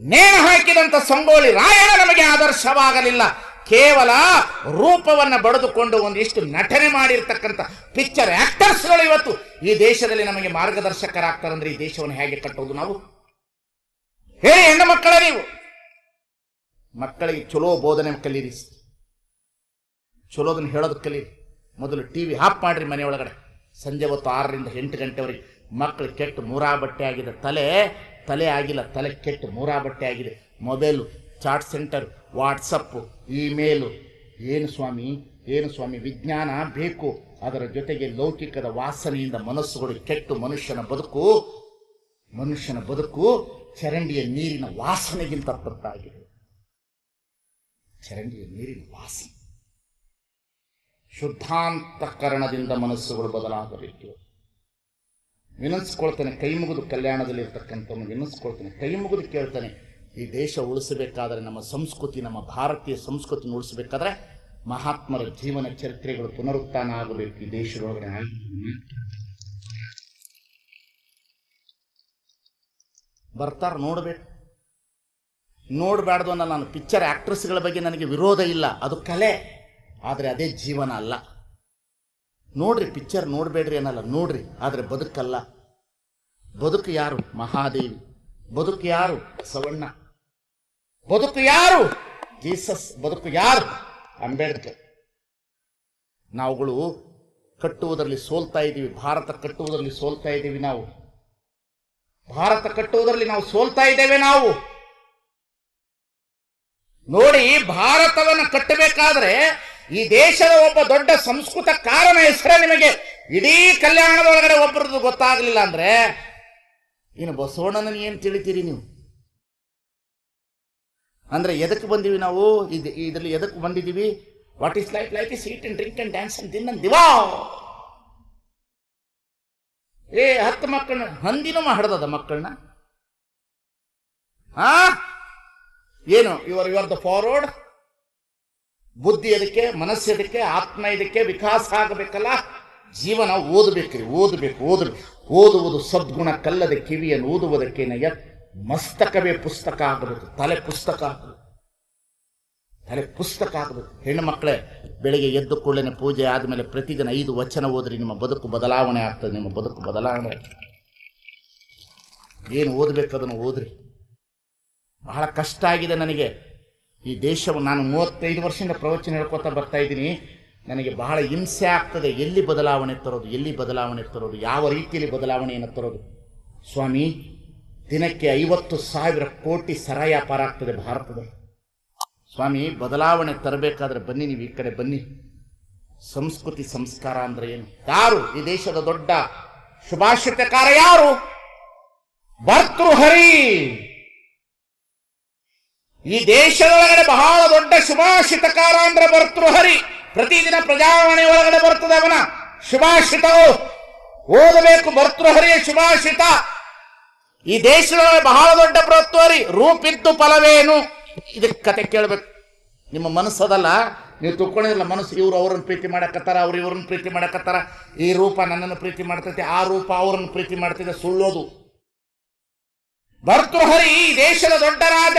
ನೇಣು ಹಾಕಿದಂಥ ಸಂಗೋಳಿ ರಾಯಣ ನಮಗೆ ಆದರ್ಶವಾಗಲಿಲ್ಲ. ಕೇವಲ ರೂಪವನ್ನ ಬಡಿದುಕೊಂಡು ಒಂದಿಷ್ಟು ನಟನೆ ಮಾಡಿರ್ತಕ್ಕಂಥ ಪಿಕ್ಚರ್ ಆಕ್ಟರ್ಸ್ಗಳು ಇವತ್ತು ಈ ದೇಶದಲ್ಲಿ ನಮಗೆ ಮಾರ್ಗದರ್ಶಕರಾಗ್ತಾರಂದ್ರೆ ಈ ದೇಶವನ್ನು ಹೇಗೆ ಕಟ್ಟೋದು ನಾವು? ಹೇಳಿ ಹೆಣ್ಣು ಮಕ್ಕಳ ನೀವು. ಮಕ್ಕಳಿಗೆ ಚಲೋ ಬೋಧನೆ ಕಲೀರಿ. ಚಲೋದನ್ನು ಹೇಳೋದು ಕಲೀರಿ. ಮೊದಲು ಟಿ ವಿ ಆಫ್ ಮಾಡ್ರಿ ಮನೆಯೊಳಗಡೆ. ಸಂಜೆ ಹೊತ್ತು ಆರರಿಂದ ಎಂಟು ಗಂಟೆವರೆಗೆ ಮಕ್ಕಳು ಕೆಟ್ಟು ಮೂರಾ ಬಟ್ಟೆ ಆಗಿದೆ ತಲೆ ತಲೆ ಆಗಿಲ್ಲ, ತಲೆ ಕೆಟ್ಟು, ಮೂರಾ ಬಟ್ಟೆ ಆಗಿದೆ. Mobile, chat centre, WhatsApp, email. ಏನು ಸ್ವಾಮಿ ಏನು ಸ್ವಾಮಿ, ವಿಜ್ಞಾನ ಬೇಕು. ಅದರ ಜೊತೆಗೆ ಲೌಕಿಕದ ವಾಸನೆಯಿಂದ ಮನಸ್ಸುಗಳು ಕೆಟ್ಟು ಮನುಷ್ಯನ ಬದುಕು ಮನುಷ್ಯನ ಬದುಕು ಚರಂಡಿಯ ನೀರಿನ ವಾಸನೆಗಿಂತ ತಪ್ಪಾಗಿದೆ ಚರಂಡಿಯ ನೀರಿನ ವಾಸನೆ. ಶುದ್ಧಾಂತಕರಣದಿಂದ ಮನಸ್ಸುಗಳು ಬದಲಾಗಬೇಕು. ವಿನಸ್ಕೊಳ್ತಾನೆ ಕೈ ಮುಗಿದು ಕಲ್ಯಾಣದಲ್ಲಿ ಇರ್ತಕ್ಕಂಥವನು ವಿನಂತಿಸ್ಕೊಳ್ತಾನೆ, ಕೈ ಮುಗಿದು ಕೇಳ್ತಾನೆ, ಈ ದೇಶ ಉಳಿಸಬೇಕಾದ್ರೆ ನಮ್ಮ ಸಂಸ್ಕೃತಿ, ನಮ್ಮ ಭಾರತೀಯ ಸಂಸ್ಕೃತಿ ಉಳಿಸಬೇಕಾದ್ರೆ ಮಹಾತ್ಮರ ಜೀವನ ಚರಿತ್ರೆಗಳು ಪುನರುತ್ಥಾನ ಆಗಬೇಕು ಈ ದೇಶದೊಳಗಡೆ. ಬರ್ತಾರ ನೋಡ್ಬೇಕು. ನೋಡಬಾರ್ದು ಅನ್ನೋ ನಾನು ಪಿಕ್ಚರ್ ಆ್ಯಕ್ಟ್ರೆಸ್ಗಳ ಬಗ್ಗೆ ನನಗೆ ವಿರೋಧ ಇಲ್ಲ, ಅದು ಕಲೆ. ಆದರೆ ಅದೇ ಜೀವನ ಅಲ್ಲ. ನೋಡ್ರಿ ಪಿಕ್ಚರ್ ನೋಡಬೇಡ್ರಿ ಅನ್ನಲ್ಲ, ನೋಡ್ರಿ. ಆದರೆ ಬದುಕಲ್ಲ. ಬದುಕು ಯಾರು? ಮಹಾದೇವಿ. ಬದುಕು ಯಾರು? ಸವಣ್ಣ ಬದುಕು ಯಾರು? ಜೀಸಸ್. ಬದುಕು ಯಾರು? ಅಂಬೇಡ್ಕರ್. ನಾವುಗಳು ಕಟ್ಟುವುದರಲ್ಲಿ ಸೋಲ್ತಾ ಇದ್ದೀವಿ. ಭಾರತ ಕಟ್ಟುವುದರಲ್ಲಿ ಸೋಲ್ತಾ ಇದ್ದೀವಿ ನಾವು. ಭಾರತ ಕಟ್ಟುವುದರಲ್ಲಿ ನಾವು ಸೋಲ್ತಾ ಇದ್ದೇವೆ ನಾವು. ನೋಡಿ, ಭಾರತವನ್ನು ಕಟ್ಟಬೇಕಾದ್ರೆ ಈ ದೇಶದ ಒಬ್ಬ ದೊಡ್ಡ ಸಂಸ್ಕೃತ ಕಾರಣ ಹೆಸರೇ ನಿಮಗೆ ಇಡೀ ಕಲ್ಯಾಣದ ಒಳಗಡೆ ಒಬ್ಬರದ್ದು ಗೊತ್ತಾಗಲಿಲ್ಲ ಅಂದ್ರೆ, ಇನ್ನು ಬಸವಣ್ಣನ ಏನ್ ತಿಳಿತೀರಿ ನೀವು? ಅಂದ್ರೆ ಎದಕ್ಕೆ ಬಂದೀವಿ ನಾವು? ಇದು ಇದರಲ್ಲಿ ಎದಕ್ಕೆ ಬಂದಿದ್ದೀವಿ what is life life is eat and drink and dance and ದಿವಾ ಏ, ಹತ್ತು ಮಕ್ಕಳನ್ನ, ಹಂದಿನೂ ಹಡ್ದದ ಮಕ್ಕಳನ್ನ? ಆ? ಏನು ಯುವರ್ ಯುವರ್ ದ ಫಾರ್ವರ್ಡ್ ಬುದ್ಧಿ ಅದಕ್ಕೆ ಮನಸ್ಸು ಇದಕ್ಕೆ ಆತ್ಮ ಇದಕ್ಕೆ ವಿಕಾಸ ಆಗಬೇಕಲ್ಲ? ಜೀವನ ಓದಬೇಕ್ರಿ ಓದಬೇಕು ಓದಬೇಕು. ಓದುವುದು ಸದ್ಗುಣ ಕಲ್ಲದ ಕಿವಿಯನ್ನು ಓದುವುದಕ್ಕೇನಯ್ಯ ಮಸ್ತಕವೇ ಪುಸ್ತಕ ಆಗಬೇಕು, ತಲೆ ಪುಸ್ತಕ ಆಗಬೇಕು. ತಲೆ ಪುಸ್ತಕ ಆಗಬೇಕು. ಹೆಣ್ಣು ಮಕ್ಕಳೇ, ಬೆಳಿಗ್ಗೆ ಎದ್ದು ಕೂಡಲೇ ಪೂಜೆ ಆದಮೇಲೆ ಪ್ರತಿದಿನ ಐದು ವಚನ ಓದ್ರಿ, ನಿಮ್ಮ ಬದುಕು ಬದಲಾವಣೆ ಆಗ್ತದೆ, ನಿಮ್ಮ ಬದುಕು ಬದಲಾವಣೆ. ಏನು ಓದಬೇಕು ಅದನ್ನು ಓದ್ರಿ. ಬಹಳ ಕಷ್ಟ ಆಗಿದೆ ನನಗೆ. ಈ ದೇಶವನ್ನು ನಾನು ಮೂವತ್ತೈದು ವರ್ಷದಿಂದ ಪ್ರವಚನ ಹೇಳ್ಕೊತಾ ಬರ್ತಾ ಇದ್ದೀನಿ. ನನಗೆ ಬಹಳ ಹಿಂಸೆ ಆಗ್ತದೆ. ಎಲ್ಲಿ ಬದಲಾವಣೆ ತರೋದು? ಎಲ್ಲಿ ಬದಲಾವಣೆ ತರೋದು? ಯಾವ ರೀತಿಯಲ್ಲಿ ಬದಲಾವಣೆಯನ್ನು ತರೋದು? ಸ್ವಾಮಿ, ದಿನಕ್ಕೆ ಐವತ್ತು ಸಾವಿರ ಕೋಟಿ ಸರ ವ್ಯಾಪಾರ ಆಗ್ತದೆ ಭಾರತದಲ್ಲಿ. ಸ್ವಾಮಿ, ಬದಲಾವಣೆ ತರಬೇಕಾದ್ರೆ ಬನ್ನಿ, ನೀವು ಈ ಕಡೆ ಬನ್ನಿ. ಸಂಸ್ಕೃತಿ ಸಂಸ್ಕಾರ ಅಂದ್ರೆ ಏನು? ಯಾರು? ಈ ದೇಶದ ದೊಡ್ಡ ಶುಭಾಷಿತಕಾರ ಯಾರು? ಭರ್ತೃಹರಿ! ಈ ದೇಶದೊಳಗಡೆ ಬಹಳ ದೊಡ್ಡ ಶುಭಾಶಿತಕಾರ ಅಂದ್ರೆ ಭರ್ತೃಹರಿ ಪ್ರತಿದಿನ ಪ್ರಜಾವಾಣಿ ಒಳಗಡೆ ಬರ್ತದೆ ಅವನ. ಶುಭಾಷಿತವು ಓದಬೇಕು ಭರ್ತೃಹರಿಯ ಶುಭಾಷಿತ ಈ ದೇಶದೊಳಗೆ ಬಹಳ ದೊಡ್ಡ ಭರ್ತೃಹರಿ ರೂಪಿದ್ದು ಫಲವೇನು? ಇದಕ್ಕೆ ಕತೆ ಕೇಳಬೇಕು. ನಿಮ್ಮ ಮನಸ್ಸದಲ್ಲ ನೀವು ತಿಳ್ಕೊಂಡಿರಲ್ಲ ಮನಸ್ಸು ಇವರು ಅವ್ರನ್ನ ಪ್ರೀತಿ ಮಾಡಕತ್ತಾರ, ಅವ್ರು ಇವ್ರನ್ನ ಪ್ರೀತಿ ಮಾಡಕತ್ತಾರ. ಈ ರೂಪ ನನ್ನನ್ನು ಪ್ರೀತಿ ಮಾಡ್ತೈತೆ, ಆ ರೂಪ ಅವ್ರನ್ನ ಪ್ರೀತಿ ಮಾಡ್ತಿದೆ ಸುಳ್ಳೋದು. ಭರ್ತೃಹರಿ ಈ ದೇಶದ ದೊಡ್ಡ ರಾಜ.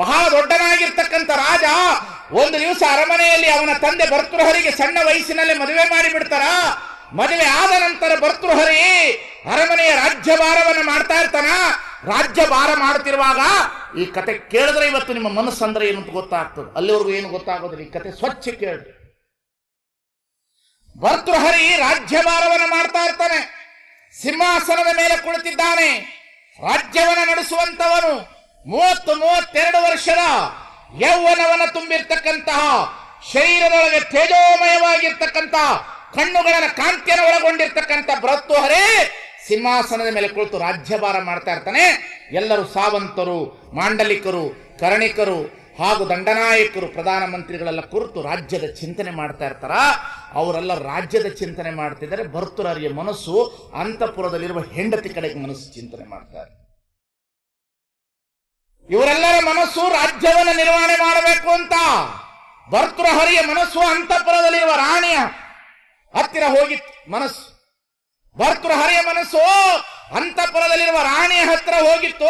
ಬಹಳ ದೊಡ್ಡನಾಗಿರ್ತಕ್ಕಂಥ ರಾಜ ಒಂದು ದಿವಸ ಅರಮನೆಯಲ್ಲಿ ಅವನ ತಂದೆ ಭರ್ತೃಹರಿಗೆ ಸಣ್ಣ ವಯಸ್ಸಿನಲ್ಲಿ ಮದುವೆ ಮಾಡಿಬಿಡ್ತಾರ. ಮದುವೆ ಆದ ನಂತರ ಭರ್ತೃಹರಿ ಅರಮನೆಯ ರಾಜ್ಯಭಾರವನ್ನು ಮಾಡ್ತಾ ಇರ್ತಾನ. ರಾಜ್ಯಭಾರ ಮಾಡ್ತಿರುವಾಗ ಈ ಕತೆ ಕೇಳಿದ್ರೆ ಇವತ್ತು ನಿಮ್ಮ ಮನಸ್ಸು ಅಂದ್ರೆ ಏನು ಅಂತ ಗೊತ್ತಾಗ್ತದೆ. ಅಲ್ಲಿವರೆಗೂ ಏನು ಗೊತ್ತಾಗೋದಿಲ್ಲ. ಈ ಕತೆ ಸ್ವಚ್ಛ ಕೇಳಿ ಭರ್ತೃಹರಿ ರಾಜ್ಯಭಾರವನ್ನು ಮಾಡ್ತಾ ಇರ್ತಾನೆ. ಸಿಂಹಾಸನದ ಮೇಲೆ ಕುಳಿತಿದ್ದಾನೆ. ರಾಜ್ಯವನ್ನು ನಡೆಸುವಂತವನು ಮೂವತ್ತು ಮೂವತ್ತೆರಡು ವರ್ಷದ ಯೌವನವನ್ನು ತುಂಬಿರ್ತಕ್ಕಂತಹ ಶರೀರದೊಳಗೆ ತೇಜೋಮಯವಾಗಿರ್ತಕ್ಕಂತಹ ಕಣ್ಣುಗಳನ್ನು ಕಾಂತಿಯನ್ನು ಒಳಗೊಂಡಿರ್ತಕ್ಕಂಥ ಭರ್ತೃಹರಿ ಸಿಂಹಾಸನದ ಮೇಲೆ ಕುಳಿತು ರಾಜ್ಯಭಾರ ಮಾಡ್ತಾ ಇರ್ತಾನೆ. ಎಲ್ಲರೂ ಸಾವಂತರು, ಮಾಂಡಲಿಕರು, ಕರಣಿಕರು ಹಾಗೂ ದಂಡನಾಯಕರು ಪ್ರಧಾನಮಂತ್ರಿಗಳೆಲ್ಲ ಕುರಿತು ರಾಜ್ಯದ ಚಿಂತನೆ ಮಾಡ್ತಾ ಇರ್ತಾರ. ಅವರೆಲ್ಲ ರಾಜ್ಯದ ಚಿಂತನೆ ಮಾಡ್ತಿದ್ದಾರೆ. ಭರ್ತುರರಿಗೆ ಮನಸ್ಸು ಅಂತಪುರದಲ್ಲಿರುವ ಹೆಂಡತಿ ಕಡೆಗೆ ಮನಸ್ಸು ಚಿಂತನೆ ಮಾಡ್ತಾರೆ ಇವರೆಲ್ಲರ ಮನಸ್ಸು ರಾಜ್ಯವನ್ನು ನಿರ್ವಹಣೆ ಮಾಡಬೇಕು ಅಂತ. ಭರ್ತೃಹರಿಯ ಮನಸ್ಸು ಅಂತಃಪುರದಲ್ಲಿರುವ ರಾಣಿಯ ಹತ್ತಿರ ಹೋಗಿತ್ತು ಮನಸ್ಸು. ಭರ್ತೃಹರಿಯ ಮನಸ್ಸು ಅಂತಃಪುರದಲ್ಲಿರುವ ರಾಣಿಯ ಹತ್ತಿರ ಹೋಗಿತ್ತು.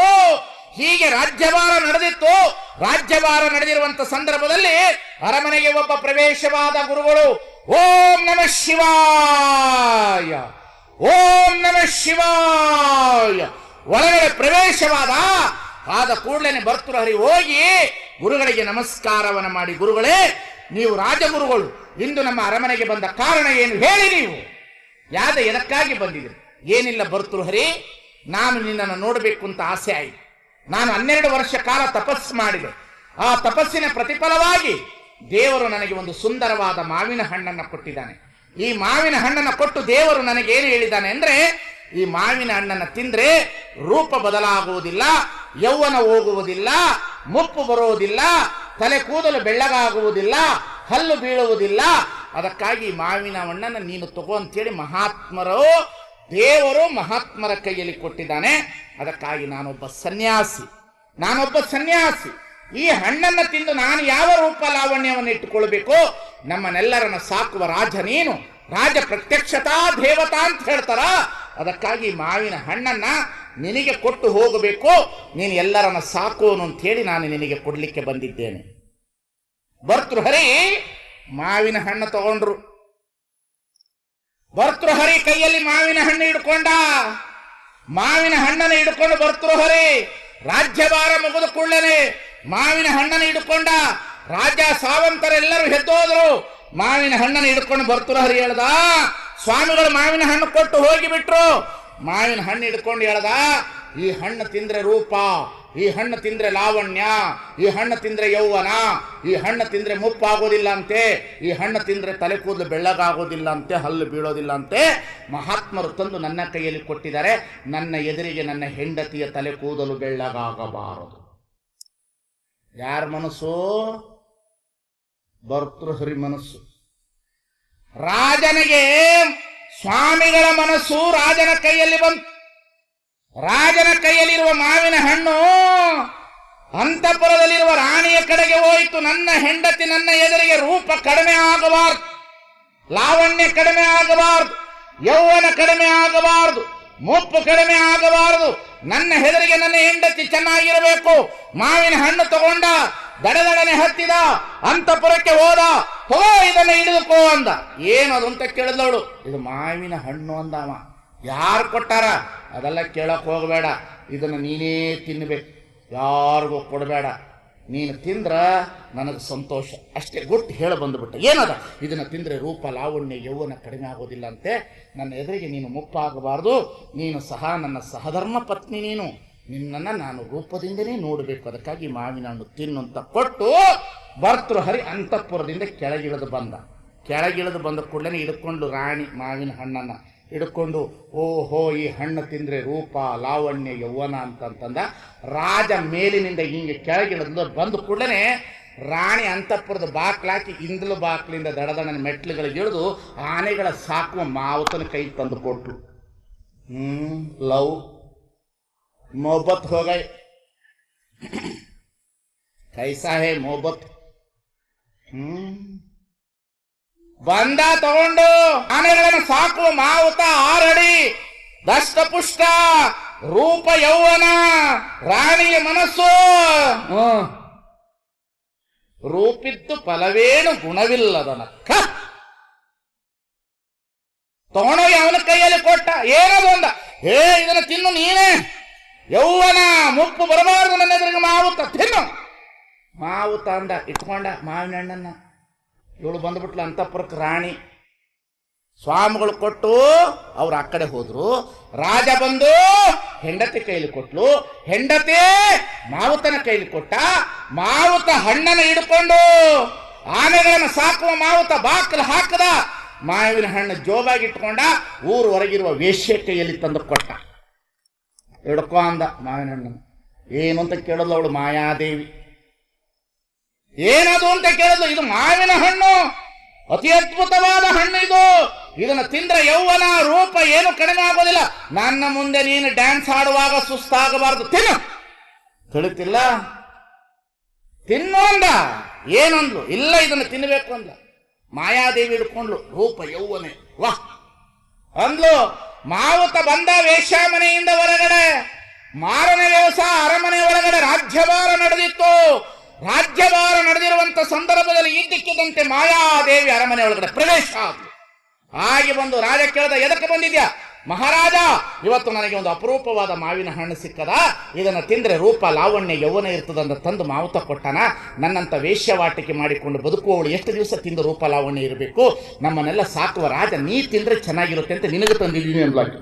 ಹೀಗೆ ರಾಜ್ಯಭಾರ ನಡೆದಿತ್ತು. ರಾಜ್ಯಭಾರ ನಡೆದಿರುವಂತ ಸಂದರ್ಭದಲ್ಲಿ ಅರಮನೆಗೆ ಒಬ್ಬ ಪ್ರವೇಶವಾದ ಗುರುಗಳು, ಓಂ ನಮ ಶಿವಾಯ, ಓಂ ನಮ ಶಿವಾಯ, ಒಳಗಡೆ ಪ್ರವೇಶವಾದ ಆದ ಕೂಡಲೇ ಭರ್ತೃಹರಿ ಹೋಗಿ ಗುರುಗಳಿಗೆ ನಮಸ್ಕಾರವನ್ನು ಮಾಡಿ, ಗುರುಗಳೇ, ನೀವು ರಾಜಗುರುಗಳು, ಇಂದು ನಮ್ಮ ಅರಮನೆಗೆ ಬಂದ ಕಾರಣ ಏನು ಹೇಳಿ ನೀವು? ಯಾದ ಎದಕ್ಕಾಗಿ ಬಂದಿದೆ ಏನಿಲ್ಲ ಭರ್ತೃಹರಿ ನಾನು ನಿನ್ನನ್ನು ನೋಡಬೇಕು ಅಂತ ಆಸೆ ಆಯಿತು. ನಾನು ಹನ್ನೆರಡು ವರ್ಷ ಕಾಲ ತಪಸ್ಸು ಮಾಡಿದೆ. ಆ ತಪಸ್ಸಿನ ಪ್ರತಿಫಲವಾಗಿ ದೇವರು ನನಗೆ ಒಂದು ಸುಂದರವಾದ ಮಾವಿನ ಹಣ್ಣನ್ನು ಕೊಟ್ಟಿದ್ದಾನೆ. ಈ ಮಾವಿನ ಹಣ್ಣನ್ನು ಕೊಟ್ಟು ದೇವರು ನನಗೆ ಏನು ಹೇಳಿದ್ದಾನೆ ಅಂದ್ರೆ, ಈ ಮಾವಿನ ಹಣ್ಣನ್ನು ತಿಂದರೆ ರೂಪ ಬದಲಾಗುವುದಿಲ್ಲ ಯೌವನ ಹೋಗುವುದಿಲ್ಲ, ಮುಪ್ಪು ಬರುವುದಿಲ್ಲ, ತಲೆ ಕೂದಲು ಬೆಳ್ಳಗಾಗುವುದಿಲ್ಲ, ಹಲ್ಲು ಬೀಳುವುದಿಲ್ಲ. ಅದಕ್ಕಾಗಿ ಮಾವಿನ ಹಣ್ಣನ್ನು ನೀನು ತಗೋ ಅಂತೇಳಿ ಮಹಾತ್ಮರು, ದೇವರು ಮಹಾತ್ಮರ ಕೈಯಲ್ಲಿ ಕೊಟ್ಟಿದ್ದಾನೆ. ಅದಕ್ಕಾಗಿ ನಾನೊಬ್ಬ ಸನ್ಯಾಸಿ. ನಾನೊಬ್ಬ ಸನ್ಯಾಸಿ. ಈ ಹಣ್ಣನ್ನು ತಿಂದು ನಾನು ಯಾವ ರೂಪ ಲಾವಣ್ಯವನ್ನು ಇಟ್ಟುಕೊಳ್ಬೇಕು? ನಮ್ಮನ್ನೆಲ್ಲರನ್ನ ಸಾಕುವ ರಾಜ ನೀನು. ರಾಜ ಪ್ರತ್ಯಕ್ಷತಾ, ದೇವತಾ ಅಂತ ಹೇಳ್ತಾರ. ಅದಕ್ಕಾಗಿ ಮಾವಿನ ಹಣ್ಣನ್ನ ನಿನಗೆ ಕೊಟ್ಟು ಹೋಗಬೇಕು, ನೀನು ಎಲ್ಲರನ್ನ ಸಾಕೋನು ಅಂತ ಹೇಳಿ ನಾನು ನಿನಗೆ ಕೊಡಲಿಕ್ಕೆ ಬಂದಿದ್ದೇನೆ. ಭರ್ತೃಹರಿ ಮಾವಿನ ಹಣ್ಣು ತಗೊಂಡ್ರು. ಭರ್ತೃಹರಿ ಕೈಯಲ್ಲಿ ಮಾವಿನ ಹಣ್ಣು ಹಿಡ್ಕೊಂಡ. ಮಾವಿನ ಹಣ್ಣನ್ನು ಹಿಡ್ಕೊಂಡು ಭರ್ತೃಹರಿ ರಾಜ್ಯಭಾರ ಮುಗಿದುಕೊಳ್ಳನೆ ಮಾವಿನ ಹಣ್ಣನ್ನು ಹಿಡ್ಕೊಂಡ. ರಾಜ ಸಾವಂತರೆಲ್ಲರೂ ಹೆದ್ದೋದ್ರು, ಮಾವಿನ ಹಣ್ಣನ್ನು ಹಿಡ್ಕೊಂಡು ಭರ್ತೃಹರಿ ಹೇಳ್ದ, ಸ್ವಾಮಿಗಳು ಮಾವಿನ ಹಣ್ಣು ಕೊಟ್ಟು ಹೋಗಿಬಿಟ್ರು. ಮಾವಿನ ಹಣ್ಣು ಹಿಡ್ಕೊಂಡು ಹೇಳ್ದ, ಈ ಹಣ್ಣು ತಿಂದ್ರೆ ರೂಪ, ಈ ಹಣ್ಣು ತಿಂದ್ರೆ ಲಾವಣ್ಯ, ಈ ಹಣ್ಣು ತಿಂದ್ರೆ ಯೌವನ, ಈ ಹಣ್ಣು ತಿಂದ್ರೆ ಮುಪ್ಪಾಗೋದಿಲ್ಲ ಅಂತೆ ಈ ಹಣ್ಣು ತಿಂದ್ರೆ ತಲೆ ಕೂದಲು ಬೆಳ್ಳಗಾಗೋದಿಲ್ಲ ಅಂತೆ ಹಲ್ಲು ಬೀಳೋದಿಲ್ಲ ಅಂತೆ ಮಹಾತ್ಮರು ತಂದು ನನ್ನ ಕೈಯಲ್ಲಿ ಕೊಟ್ಟಿದ್ದಾರೆ, ನನ್ನ ಎದುರಿಗೆ ನನ್ನ ಹೆಂಡತಿಯ ತಲೆ ಕೂದಲು ಬೆಳ್ಳಗಾಗಬಾರದು. ಯಾರ ಮನಸ್ಸು? ಭರ್ತೃಹರಿ ಮನಸ್ಸು. ರಾಜನಿಗೆ ಸ್ವಾಮಿಗಳ ಮನಸ್ಸು ರಾಜನ ಕೈಯಲ್ಲಿ ಬಂತು. ರಾಜನ ಕೈಯಲ್ಲಿರುವ ಮಾವಿನ ಹಣ್ಣು ಅಂತಪುರದಲ್ಲಿರುವ ರಾಣಿಯ ಕಡೆಗೆ ಹೋಯಿತು. ನನ್ನ ಹೆಂಡತಿ ನನ್ನ ಎದುರಿಗೆ ರೂಪ ಕಡಿಮೆ ಆಗಬಾರದು. ಲಾವಣ್ಯ ಕಡಿಮೆ ಆಗಬಾರದು. ಯೌವನ ಕಡಿಮೆ ಆಗಬಾರದು. ಮುಪ್ಪು ಕಡಿಮೆ ಆಗಬಾರದು. ನನ್ನ ಹೆದರಿಗೆ ನನ್ನ ಹೆಂಡತಿ ಚೆನ್ನಾಗಿರಬೇಕು. ಮಾವಿನ ಹಣ್ಣು ತಗೊಂಡ ದಡದಡನೆ ಹತ್ತಿದ, ಅಂತಪುರಕ್ಕೆ ಹೋದ ತಗೋ ಇದನ್ನ ಹಿಡಿದುಕೋ ಅಂದ. ಏನದು ಅಂತ ಕೇಳಿದವಳು ಇದು ಮಾವಿನ ಹಣ್ಣು ಅಂದವ. ಯಾರು ಕೊಟ್ಟಾರ? ಅದೆಲ್ಲ ಕೇಳಕ್ ಹೋಗಬೇಡ. ಇದನ್ನ ನೀನೇ ತಿನ್ನಬೇಕು ಯಾರಿಗೂ ಕೊಡಬೇಡ. ನೀನು ತಿಂದ್ರ ನನಗೆ ಸಂತೋಷ. ಅಷ್ಟೇ ಗುಟ್ಟು ಹೇಳ ಬಂದುಬಿಟ್ಟ. ಏನದ? ಇದನ್ನು ತಿಂದ್ರೆ ರೂಪ ಲಾವಣ್ಯ ಯೌವನ ಕಡಿಮೆ ಆಗೋದಿಲ್ಲ ಅಂತೆ. ನನ್ನ ಎದುರಿಗೆ ನೀನು ಮುಪ್ಪಾಗಬಾರ್ದು. ನೀನು ಸಹ ನನ್ನ ಸಹಧರ್ಮ ಪತ್ನಿ ನೀನು. ನಿನ್ನನ್ನು ನಾನು ರೂಪದಿಂದಲೇ ನೋಡಬೇಕು, ಅದಕ್ಕಾಗಿ ಮಾವಿನ ಹಣ್ಣು ತಿನ್ನುಂತ ಕೊಟ್ಟು ಭರ್ತೃಹರಿ ಅಂತಃಪುರದಿಂದ ಕೆಳಗಿಳಿದು ಬಂದ. ಕೆಳಗಿಳಿದು ಬಂದ ಕೂಡಲೇ ಹಿಡ್ಕೊಂಡು ರಾಣಿ ಮಾವಿನ ಹಣ್ಣನ್ನು ಹಿಡ್ಕೊಂಡು, ಓಹೋ, ಈ ಹಣ್ಣು ತಿಂದರೆ ರೂಪ, ಲಾವಣ್ಯ, ಯೌವನ ಅಂತಂತಂದ ರಾಜ ಮೇಲಿನಿಂದ ಹಿಂಗೆ ಕೆಳಗಿಳಿದು ಬಂದ ಕೂಡಲೇ ರಾಣಿ ಅಂತಃಪುರದ ಬಾಕ್ಲಾಕಿ ಇಂದಲು ಬಾಕ್ಲಿಂದ ನನ್ನ ಮೆಟ್ಲುಗಳಿಗೆ ಇಳಿದು ಆನೆಗಳ ಸಾಕುವ ಮಾವುತನ ಕೈ ತಂದು ಕೊಟ್ರು ಹ್ಞೂ ಲವ್. ಮೊಹಬ್ಬತ್ हो गए कैसा है मोहब्बत ಹ್ಮ್ ಬಂದ ತಗೊಂಡು ಆನೆಗಳನ್ನು ಸಾಕುವ ಮಾವುತ ಆರಡಿ ದಷ್ಟಪುಷ್ಟ ರೂಪ ಯೌವನ ರಾಣಿಯ ಮನಸ್ಸು ಹ್ಮ್. ರೂಪಿದ್ದು ಫಲವೇನು ಗುಣವಿಲ್ಲದನಕ್ಕ ತಗೊಂಡೋಗಿ ಅವನ ಕೈಯಲ್ಲಿ ಕೊಟ್ಟ ಏನದು ಅಂದ ಏ ಇದನ್ನ ತಿನ್ನು ನೀನೇ ಯೌವನ ಮುಪ್ಪು ಬರಬಾರದು ನನ್ನ ಎದುರಿಗೆ ಮಾವುತ, ತಿನ್ನು. ಮಾವುತ ಅಂದ, ಇಟ್ಕೊಂಡ ಮಾವಿನ ಹಣ್ಣನ್ನ. ಇವಳು ಬಂದ್ಬಿಟ್ಲು ಅಂತಪುರಕ್ಕೆ ರಾಣಿ. ಸ್ವಾಮಿಗಳು ಕೊಟ್ಟು ಅವ್ರು ಆ ಕಡೆ ಹೋದ್ರು. ರಾಜ ಬಂದು ಹೆಂಡತಿ ಕೈಲಿ ಕೊಟ್ಲು. ಹೆಂಡತಿ ಮಾವುತನ ಕೈಲಿ ಕೊಟ್ಟ. ಮಾವುತ ಹಣ್ಣನ್ನು ಹಿಡ್ಕೊಂಡು ಆನೆಗಳನ್ನು ಸಾಕುವ ಮಾವುತ ಬಾಕಲು ಹಾಕದ. ಮಾವಿನ ಹಣ್ಣು ಜೋಬಾಗಿ ಇಟ್ಕೊಂಡ ಊರು ಹೊರಗಿರುವ ವೇಶ್ಯ ಕೈಯಲ್ಲಿ ತಂದು ಕೊಟ್ಟ. ಹಿಡ್ಕೊ ಅಂದ ಮಾವಿನ ಹಣ್ಣು ಏನು ಅಂತ ಕೇಳಲ್ಲ ಅವಳು ಮಾಯಾದೇವಿ. ಏನದು ಅಂತ ಕೇಳಲ್ಲ, ಇದು ಮಾವಿನ ಹಣ್ಣು. ಅತಿ ಅದ್ಭುತವಾದ ಹಣ್ಣು ಇದು. ಇದನ್ನ ತಿಂದ್ರೆ ಯೌವನ ರೂಪ ಏನು ಕಡಿಮೆ ಆಗೋದಿಲ್ಲ. ನನ್ನ ಮುಂದೆ ನೀನು ಡ್ಯಾನ್ಸ್ ಆಡುವಾಗ ಸುಸ್ತಾಗಬಾರದು. ತಿನ್ನು. ತಿಳಿತಿಲ್ಲ? ತಿನ್ನು ಅಂದ. ಏನಂದ್ಲು? ಇಲ್ಲ, ಇದನ್ನ ತಿನ್ನಬೇಕು ಅಂದ ಮಾಯಾದೇವಿ ಹಿಡ್ಕೊಂಡ್ಲು. ರೂಪ ಯೌವನೆ. ವಾ ಅಂದ್ಲು ಮಾವುತ ಬಂದ ವೇಶ್ಯಾಮನೆಯಿಂದ ಹೊರಗಡೆ. ಮಾರನೇ ದಿವಸ ಅರಮನೆ ಒಳಗಡೆ ರಾಜ್ಯಭಾರ ನಡೆದಿತ್ತು. ರಾಜ್ಯಭಾರ ನಡೆದಿರುವಂತ ಸಂದರ್ಭದಲ್ಲಿ ಇದ್ದಕ್ಕಿದ್ದಂತೆ ಮಾಯಾದೇವಿ ಅರಮನೆ ಒಳಗಡೆ ಪ್ರವೇಶ ಆಗಿ ಬಂದು ರಾಜ ಕೇಳಿದ ಎದಕ್ಕೆ ಬಂದಿದ್ಯಾ? ಮಹಾರಾಜ, ಇವತ್ತು ನನಗೆ ಒಂದು ಅಪರೂಪವಾದ ಮಾವಿನ ಹಣ್ಣು ಸಿಕ್ಕದ. ಇದನ್ನು ತಿಂದರೆ ರೂಪ ಲಾವಣ್ಯ ಯೌವನ ಇರ್ತದಂತ ತಂದು ಮಾವುತ ಕೊಟ್ಟನ. ನನ್ನಂಥ ವೇಶ್ಯವಾಟಿಕೆ ಮಾಡಿಕೊಂಡು ಬದುಕುವವಳು ಎಷ್ಟು ದಿವಸ ತಿಂದು ರೂಪ ಲಾವಣ್ಯ ಇರಬೇಕು? ನಮ್ಮನ್ನೆಲ್ಲ ಸಾಕುವ ರಾಜ, ನೀ ತಿಂದರೆ ಚೆನ್ನಾಗಿರುತ್ತೆ ಅಂತ ನಿನಗೆ ತಂದಿದ್ದೀನಿ ಅನ್ಲಾಗಿ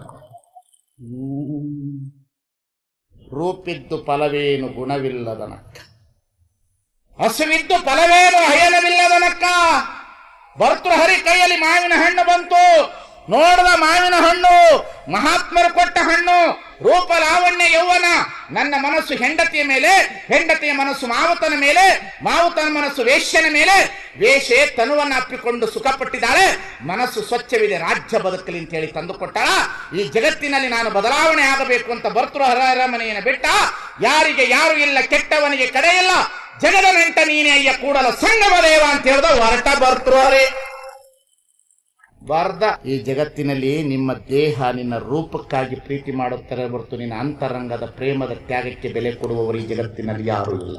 ರೂಪಿದ್ದು ಫಲವೇನು ಗುಣವಿಲ್ಲದನಕ್ಕ. ಹಸುವಿದ್ದು ಫಲವೇನು ಹಯನವಿಲ್ಲದನಕ್ಕ. ಭರ್ತೃಹರಿ ಕೈಯಲ್ಲಿ ಮಾವಿನ ಹಣ್ಣು ಬಂತು. ನೋಡಿದ ಮಾವಿನ ಹಣ್ಣು, ಮಹಾತ್ಮರು ಕೊಟ್ಟ ಹಣ್ಣು ರೂಪ ಲಾವಣ್ಯ ಯೌವನ, ನನ್ನ ಮನಸ್ಸು ಹೆಂಡತಿಯ ಮೇಲೆ, ಹೆಂಡತಿಯ ಮನಸ್ಸು ಮಾವುತನ ಮೇಲೆ, ಮಾವುತನ ಮನಸ್ಸು ವೇಶ್ಯನ ಮೇಲೆ, ವೇಷೆ ತನುವನ್ನು ಅಪ್ಪಿಕೊಂಡು ಸುಖಪಟ್ಟಿದ್ದಾಳೆ, ಮನಸ್ಸು ಸ್ವಚ್ಛವಿದೆ, ರಾಜ್ಯ ಬದುಕಲಿ ಅಂತ ಹೇಳಿ ತಂದುಕೊಟ್ಟಾಳ. ಈ ಜಗತ್ತಿನಲ್ಲಿ ನಾನು ಬದಲಾವಣೆ ಆಗಬೇಕು ಅಂತ ಬರ್ತೃ ಹರಹರಮನೆಯನ್ನು ಬಿಟ್ಟ. ಯಾರಿಗೆ ಯಾರು ಇಲ್ಲ, ಕೆಟ್ಟವನಿಗೆ ಕಡೆಯಿಲ್ಲ. ಜಗದ ನೆಂಟ ನೀನೇ ಅಯ್ಯ, ಕೂಡಲ ಸಂಗಮ ದೇವ ಅಂತ ಹೇಳ್ದ ಹೊರಟ ಭರ್ತೃಹರಿ ಬಾರ್ದ ಈ ಜಗತ್ತಿನಲ್ಲಿ ನಿಮ್ಮ ದೇಹ ನಿನ್ನ ರೂಪಕ್ಕಾಗಿ ಪ್ರೀತಿ ಮಾಡುತ್ತಾರೆ ಹೊರತು ನಿನ್ನ ಅಂತರಂಗದ ಪ್ರೇಮದ ತ್ಯಾಗಕ್ಕೆ ಬೆಲೆ ಕೊಡುವವರು ಈ ಜಗತ್ತಿನಲ್ಲಿ ಯಾರೂ ಇಲ್ಲ.